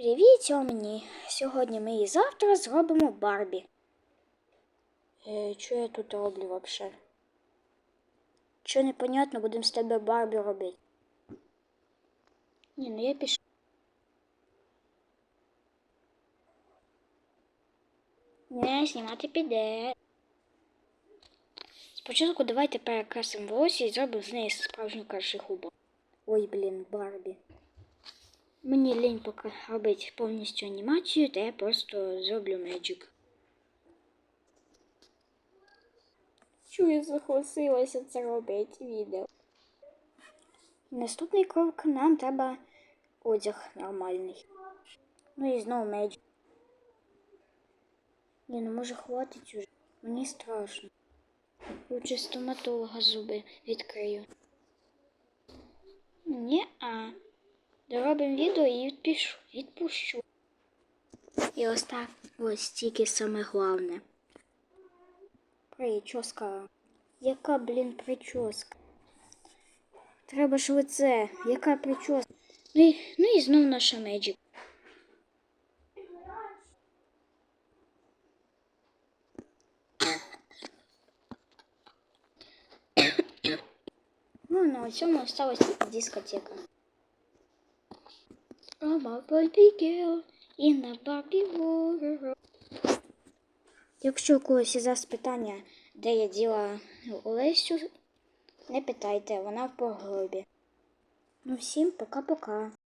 Привіт, мені. Сьогодні ми і завтра зробимо Барбі. Е, що я тут роблю взагалі? Що непонятно, будемо з тебе Барбі робити. Ні, ну я пішов. Не, знімати піде. Спочатку давайте перекрасимо волосся і зробимо з неї справжню кашихубу. Ой, блін, Барбі. Мені лінь поки робити повністю анімацію, то я просто зроблю меджик. Я захосилася це робити відео. Наступний крок нам треба одяг нормальний. Ну і знову меджик. Ні, ну може хватить уже. Мені страшно. Лучше стоматолога зуби відкрию. Ні, а. Доробимо відео і відпишу, відпущу. І ось так ось тільки саме головне. Прическа. Яка, блін, прическа? Треба ж лице. Яка прическа? Ну і, ну і знов наша меджик. Ну, на цьому осталась дискотека. I'm a Barbie girl in a Barbie world. Якщо у когось із вас питання, де я діла Олесю, не питайте, вона в погробі. Ну всім пока-пока.